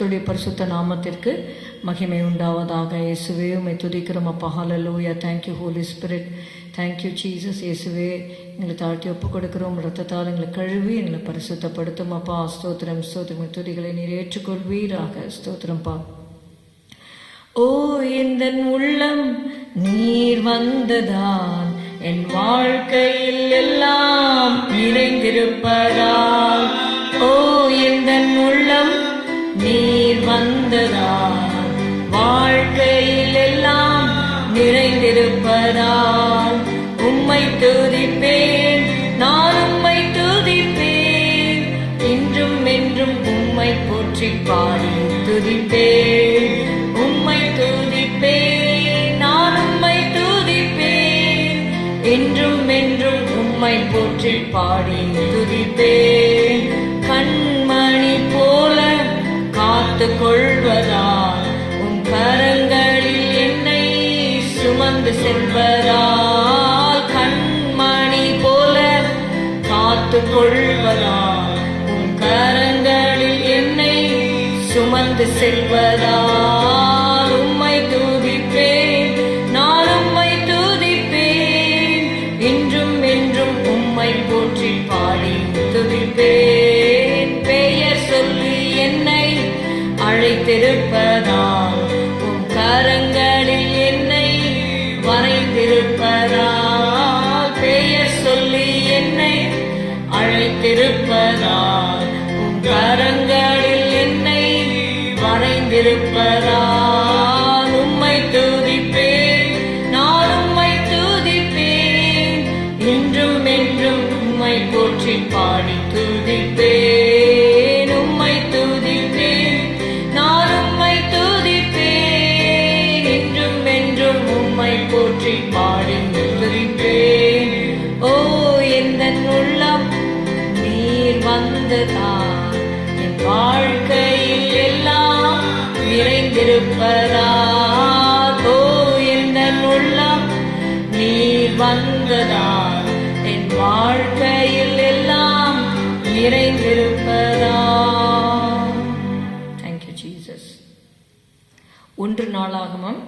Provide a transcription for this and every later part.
கர்த்தருடைய பரிசுத்த நாமத்திற்கு மகிமை உண்டாவதாக. இயேசுவே உமை துதிக்கிறோம் அப்பா. Hallelujah thank you holy spirit thank you Jesus இயேசுவே எங்களை தாழ்த்தி ஒப்பு கொடுக்கிறோம் ரத்தத்தால் எங்களை கழுவி எங்களை பரிசுத்தப்படுத்தும் அப்பா. ஸ்தோத்திரம் ஸ்தோத்திரம். துதிகளை நீர் ஏற்றுக்கொள்வீராக. ஸ்தோத்திரம்ப்பா ஓ இந்த உள்ளம் நீர் வந்ததான் என் வாழ்க்கையில் எல்லாம் நிறைந்திருப்பதால். ஓ இந்த உள்ளம் நீர் வந்ததான் வாழ்க்கையில் எல்லாம் நிறைந்திருப்பதால் உம்மை துதிப்பேன் நான் உம்மை துதிப்பேன். இன்றும் என்றும் உம்மை போற்றி பாடி துதிப்பேன். உம்மை துதிப்பேன் நான் உம்மை துதிப்பேன். என்றும் என்றும் உம்மை போற்றி பாடி துதிப்பேன். கண்மணி போல காத்து கொள்வதால் உன் கரங்களில் என்னை சுமந்து செல்வதால் கண்மணி போல காத்து கொள்வதால் உன் கரங்களில் என்னை சுமந்து செல்வதால் வரைந்திருப்பதால் பெயர் சொல்லி என்னை அழைத்திருப்பதால் உன் கரங்களில் என்னை வரைந்திருப்பதால் உம்மை துதிப்பேன். நான் உம்மை துதிப்பேன். இன்றும் என்றும் உம்மை போற்றி பாடி துதிப்பேன். வராதோ ஓ உள்ளம் நீர் வந்ததால் என் வாழ்க்கையில் எல்லாம் நிறைந்திருப்பதா? தேங்க்யூ ஜீசஸ் ஒன்று நாளாகமம்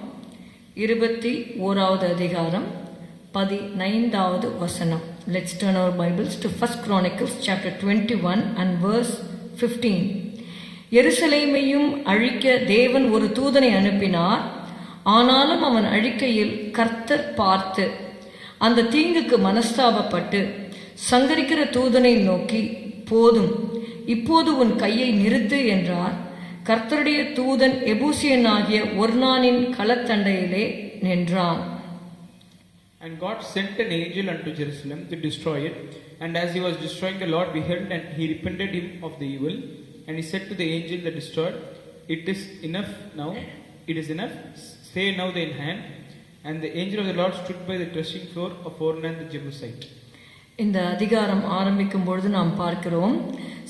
இருபத்தி ஓராவது அதிகாரம் பதினைந்தாவது வசனம். Let's turn our Bibles to first Chronicles chapter twenty one and verse fifteen எருசலேமையும் அழிக்க தேவன் ஒரு தூதனை அனுப்பினார் ஆனாலும் அவன் அழிக்கையில் கர்த்தர் பார்த்து அந்த தீங்குக்கு மனஸ்தாபப்பட்டு சங்கரிக்கிற தூதனை நோக்கி போதும் இப்போது உன் கையை நிறுத்து என்றார் கர்த்தருடைய தூதன் எபூசியனாகிய ஒர்னானின் களத்தண்டையிலே நின்றான் And God sent an angel unto Jerusalem to destroy it. And as he was destroying, the Lord beheld, and he repented him of the evil. And he said to the angel that destroyed, It is enough now, it is enough, stay now thine hand. And the angel of the Lord stood by the threshing floor of Ornan the Jebusite. இந்த அதிகாரம் ஆரம்பிக்கும் பொழுது நாம் பார்க்கிறோம்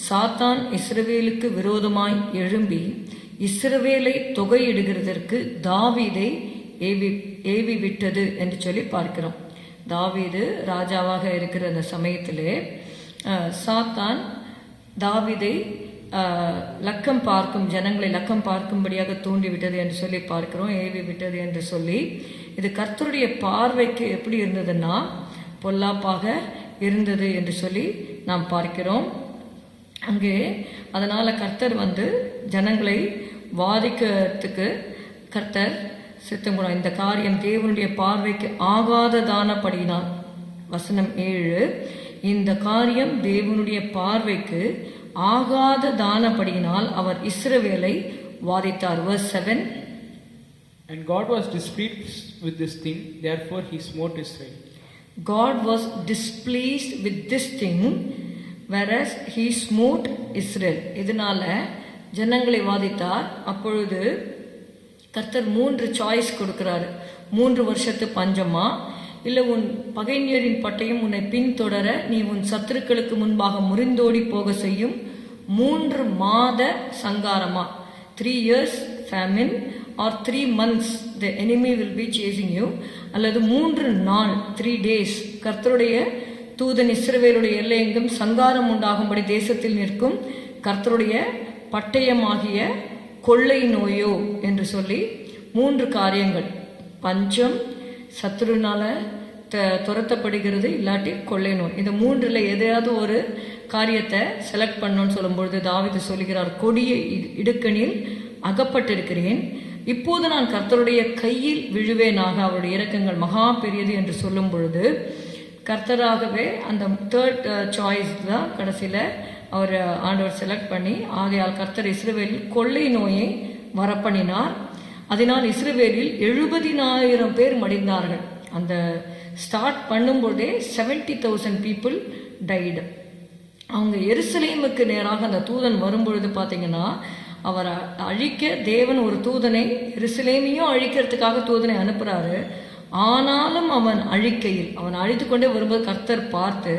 சாத்தான் இஸ்ரவேலுக்கு விரோதமாய் எழும்பி இஸ்ரவேலை தொகையிடுகிறதற்கு தாவீதை ஏவி ஏவி விட்டது என்று சொல்லி பார்க்கிறோம் தாவீது ராஜாவாக இருக்கிற அந்த சமயத்திலே அஹ், சாத்தான் தாவீதை அஹ், லக்கம் பார்க்கும் ஜனங்களை லக்கம் பார்க்கும்படியாக தூண்டிவிட்டது என்று சொல்லி பார்க்கிறோம் ஏவி விட்டது என்று சொல்லி. இது கர்த்தருடைய பார்வைக்கு எப்படி இருந்ததுன்னா பொல்லாப்பாக இருந்தது என்று சொல்லி நாம் பார்க்கிறோம். அங்கே அதனால் கர்த்தர் வந்து ஜனங்களை வாதிக்கிறதுக்கு கர்த்தர் சித்தங்குணம் இந்த காரியம் தேவனுடைய பார்வைக்கு ஆகாததானபடினால் வசனம் ஏழு இந்த காரியம் தேவனுடைய பார்வைக்கு ஆகாததானபடியினால் அவர் இஸ்ரவேலை வாதித்தார் verse seven And God was displeased with this thing, therefore he smote Israel. God was displeased with this thing, whereas he smote Israel. இதனால ஜனங்களை வாதித்தார் அப்பொழுது கர்த்தர் மூன்று சாய்ஸ் கொடுக்கிறாரு மூன்று வருஷத்து பஞ்சமா இல்லை உன் பகைஞரின் பட்டயம் உன்னை பின்தொடர நீ உன் சத்துருக்களுக்கு முன்பாக முறிந்தோடி போக செய்யும் மூன்று மாத சங்காரமா? Three years famine or three months the enemy will be chasing you அல்லது மூன்று நாள் த்ரீ டேஸ் கர்த்தருடைய தூதன் இஸ்ரவேலுடைய எல்லையெங்கும் சங்காரம் உண்டாகும்படி தேசத்தில் நிற்கும் கர்த்தருடைய பட்டயமாகிய கொள்ளை நோயோ என்று சொல்லி மூன்று காரியங்கள். பஞ்சம் சத்துருனால த துரத்தப்படுகிறது இல்லாட்டி கொள்ளை நோய். இந்த மூன்றில் எதையாவது ஒரு காரியத்தை செலக்ட் பண்ணோன்னு சொல்லும்பொழுது தாவிது சொல்லுகிறார் கொடிய இடுக்கணில் அகப்பட்டிருக்கிறேன். இப்போது நான் கர்த்தருடைய கையில் விழுவேனாக அவருடைய இறக்கங்கள் மகா பெரியது என்று சொல்லும் பொழுது கர்த்தராகவே அந்த தேர்ட் சாய்ஸ் uh, தான் கடைசியில் அவர் uh, ஆண்டவர் செலக்ட் பண்ணி ஆகையால் கர்த்தர் இஸ்ரவேலில் கொள்ளை நோயை வரப்பண்ணினார். அதனால் இஸ்ரவேலில் எழுபதினாயிரம் பேர் மடிந்தார்கள். அந்த ஸ்டார்ட் பண்ணும்போதே செவன்டி தௌசண்ட் பீப்புள் டைடு அவங்க எருசலேமுக்கு நேராக அந்த தூதன் வரும்பொழுது பார்த்தீங்கன்னா அவர் அழிக்க தேவன் ஒரு தூதனை எருசலேமையும் அழிக்கிறதுக்காக தூதனை அனுப்புகிறாரு ஆனாலும் அவன் அழிக்கையில் அவன் அழித்து கொண்டே வரும்போது கர்த்தர் பார்த்து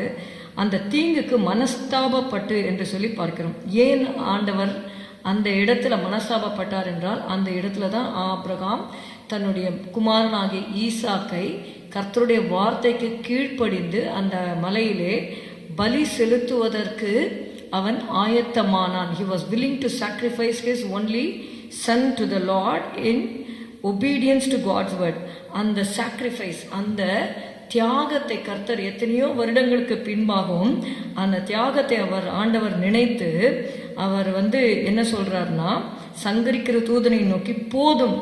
அந்த தீங்குக்கு மனஸ்தாபப்பட்டு என்று சொல்லி பார்க்கிறோம். ஏன் ஆண்டவர் அந்த இடத்துல மனஸ்தாபப்பட்டார் என்றால் அந்த இடத்துல தான் ஆப்ரகாம் தன்னுடைய குமாரனாகிய ஈசாக்கை கர்த்தருடைய வார்த்தைக்கு கீழ்ப்படிந்து அந்த மலையிலே பலி செலுத்துவதற்கு அவன் ஆயத்தமானான். He was willing to sacrifice his only son to the lord in obedience to God's word அந்த சாக்ரிஃபைஸ் அந்த தியாகத்தை கர்த்தர் எத்தனையோ வருடங்களுக்கு பின்பாகவும் அந்த தியாகத்தை அவர் ஆண்டவர் நினைத்து அவர் வந்து என்ன சொல்றாருன்னா சங்கரிக்கிற தூதனை நோக்கி போதும்.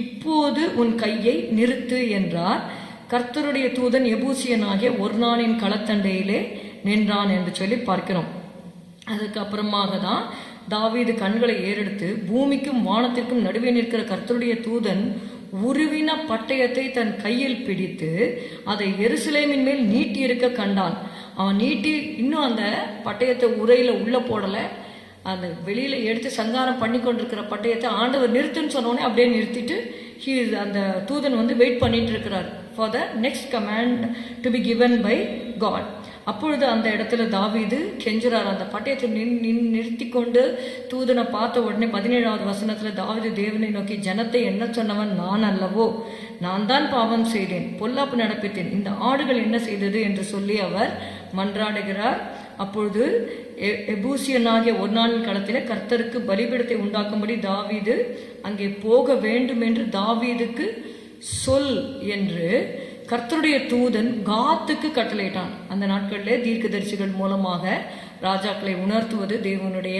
இப்போது உன் கையை நிறுத்து என்றார். கர்த்தருடைய தூதன் எபூசியனாகிய ஒரு நாளின் களத்தண்டையிலே நின்றான் என்று சொல்லி பார்க்கிறோம். அதுக்கப்புறமாக தான் தாவீது கண்களை ஏறெடுத்து பூமிக்கும் வானத்திற்கும் நடுவே நிற்கிற கர்த்தருடைய தூதன் உருவின பட்டயத்தை தன் கையில் பிடித்து அதை எருசலேமின் மேல் நீட்டி இருக்க கண்டான். அவன் நீட்டி இன்னும் அந்த பட்டயத்தை உரையில உள்ள போடலை. அந்த வெளியில் எடுத்து சங்காரம் பண்ணி கொண்டிருக்கிற பட்டயத்தை ஆண்டவர் நிறுத்துன்னு சொன்னோடனே அப்படியே நிறுத்திட்டு ஹீ அந்த தூதன் வந்து வெயிட் பண்ணிட்டு இருக்கிறார் for the next command to be given by God அப்பொழுது அந்த இடத்துல தாவீது கெஞ்சுறார். அந்த பட்டயத்தை நின் நின் நிறுத்தி கொண்டு தூதனை பார்த்த உடனே பதினேழாவது வசனத்தில் தாவீது தேவனை நோக்கி ஜனத்தை என்ன சொன்னவன்? நான் அல்லவோ? நான் தான் பாவம் செய்தேன் பொல்லாப்பு நடப்பித்தேன். இந்த ஆடுகள் என்ன செய்தது? என்று சொல்லி அவர் மன்றாடுகிறார். அப்பொழுது எபூசியனாகிய ஒரு நாள் களத்தில் கர்த்தருக்கு பலிபீடத்தை உண்டாக்கும்படி தாவீது அங்கே போக வேண்டும் என்று தாவீதுக்கு சொல் என்று கர்த்தருடைய தூதன் காத்துக்கு கட்டளையிட்டான். அந்த நாட்களிலே தீர்க்கதரிசிகள் மூலமாக ராஜாக்களை உணர்த்துவது தேவனுடைய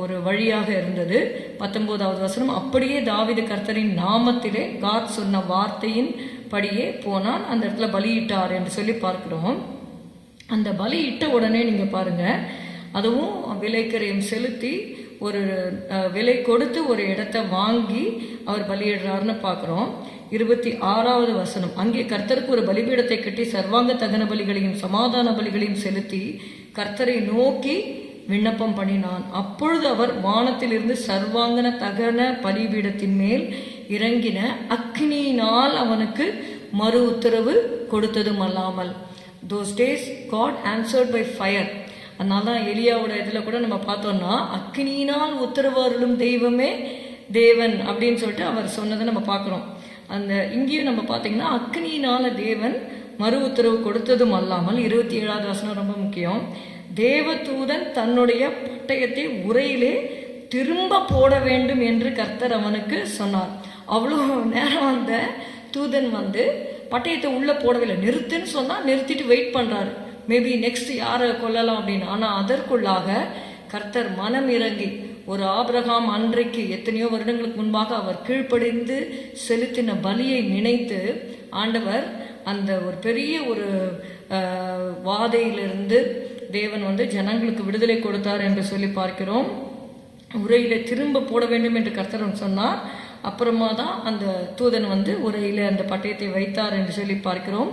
ஒரு வழியாக இருந்தது. பத்தொன்பதாவது வசனம் அப்படியே தாவீது கர்த்தரின் நாமத்திலே காத் சொன்ன வார்த்தையின் படியே போனான். அந்த இடத்துல பலியிட்டார் என்று சொல்லி பார்க்கிறோம். அந்த பலி இட்ட உடனே நீங்கள் பாருங்க. அதுவும் விலைக்கரையும் செலுத்தி ஒரு விலை கொடுத்து ஒரு இடத்த வாங்கி அவர் பலியிடுறாருன்னு பார்க்குறோம் இருபத்தி ஆறாவது வசனம். அங்கே கர்த்தருக்கு ஒரு பலிபீடத்தை கட்டி சர்வாங்க தகன பலிகளையும் சமாதான பலிகளையும் செலுத்தி கர்த்தரை நோக்கி விண்ணப்பம் பண்ணினான். அப்பொழுது அவர் வானத்திலிருந்து சர்வாங்கன தகன பலிபீடத்தின் மேல் இறங்கின. அக்னியினால் அவனுக்கு மறு உத்தரவு கொடுத்ததும் அல்லாமல். Those days God answered by fire அதனால தான் எலியாவோட இதில் கூட நம்ம பார்த்தோம்னா அக்னியினால் உத்தரவாருளும் தெய்வமே தேவன் அப்படின்னு சொல்லிட்டு அவர் சொன்னதை நம்ம பார்க்குறோம். அந்த இங்கேயும் நம்ம பார்த்தீங்கன்னா அக்னியினால தேவன் மறு உத்தரவு கொடுத்ததும் அல்லாமல் இருபத்தி ஏழாவது வசனம் ரொம்ப முக்கியம். தேவதூதன் தன்னுடைய பட்டயத்தை உரையிலே திரும்ப போட வேண்டும் என்று கர்த்தர் அவனுக்கு சொன்னார். அவ்வளோ நேரம் அந்த தூதன் வந்து பட்டயத்தை உள்ளே போடவில்லை. நிறுத்துன்னு சொன்னால் நிறுத்திட்டு வெயிட் பண்ணுறாரு மேபி நெக்ஸ்ட் யாரை கொல்லலாம் அப்படின்னு. ஆனால் அதற்குள்ளாக கர்த்தர் மனம் இறங்கி ஒரு ஆபிரகாம் அன்றைக்கு எத்தனையோ வருடங்களுக்கு முன்பாக அவர் கீழ்ப்படிந்து செலுத்தின பலியை நினைத்து ஆண்டவர் அந்த ஒரு பெரிய ஒரு வாதையிலிருந்து தேவன் வந்து ஜனங்களுக்கு விடுதலை கொடுத்தார் என்று சொல்லி பார்க்கிறோம். உரையில திரும்ப போட வேண்டும் என்று கர்த்தர் சொன்னார். அப்புறமா தான் அந்த தூதன் வந்து உரையில் அந்த பட்டயத்தை வைத்தார் என்று சொல்லி பார்க்கிறோம்.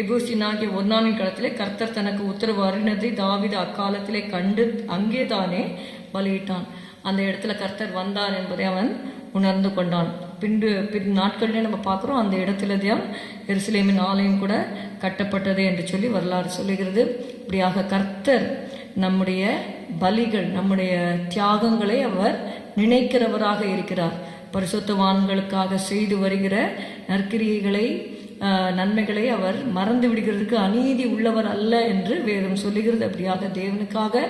எபூசினாகிய ஒன்னானின் களத்திலே கர்த்தர் தனக்கு உத்தரவு அருணதை தாவித அக்காலத்திலே கண்டு அங்கே தானே பலியிட்டான். அந்த இடத்துல கர்த்தர் வந்தார் என்பதை அவன் உணர்ந்து கொண்டான். பின்பு பின் நாட்கள்லேயே நம்ம பார்க்குறோம் அந்த இடத்துல தான் எருசலேமின் ஆலயம் கூட கட்டப்பட்டது என்று சொல்லி வரலாறு சொல்லுகிறது. இப்படியாக கர்த்தர் நம்முடைய பலிகள் நம்முடைய தியாகங்களை அவர் நினைக்கிறவராக இருக்கிறார். பரிசுத்தவான்களுக்காக செய்து வருகிற நற்கிரியைகளை நன்மைகளை அவர் மறந்து விடுகிறதுக்கு அநீதி உள்ளவர் அல்ல என்று வேதம் சொல்லுகிறது. அப்படியாக தேவனுக்காக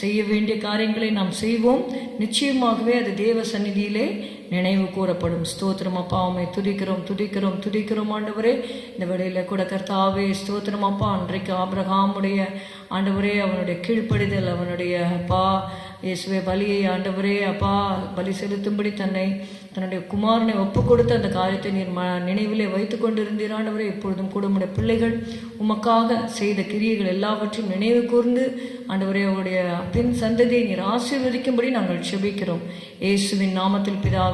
செய்ய வேண்டிய காரியங்களை நாம் செய்வோம். நிச்சயமாகவே அது தேவ சந்நிதியிலே நினைவு கூறப்படும். ஸ்தோத்திரம் அப்பா உம்மை துதிக்கிறோம் துதிக்கிறோம் துதிக்கிறோம் ஆண்டவரே. இந்த வழியில் கூட கர்த்தாவே ஸ்தோத்திரம் அப்பா. அன்றைக்கு ஆபிரகாமுடைய ஆண்டவரே அவனுடைய கீழ்ப்படிதல் அவனுடைய அப்பா இயேசுவே பலியை ஆண்டவரே அப்பா பலி செலுத்தும்படி தன்னை தன்னுடைய குமாரனை ஒப்பு கொடுத்து அந்த காரியத்தை நீர் ம நினைவிலே வைத்து கொண்டிருந்தீர் ஆண்டவரே. எப்பொழுதும் கூட பிள்ளைகள் உமக்காக செய்த கிரியைகள் எல்லாவற்றையும் நினைவு கூர்ந்து ஆண்டவரே அவருடைய பின் சந்ததியை நீர் ஆசீர்வதிக்கும்படி நாங்கள் செபிக்கிறோம். இயேசுவின் நாமத்தில் பிதாவே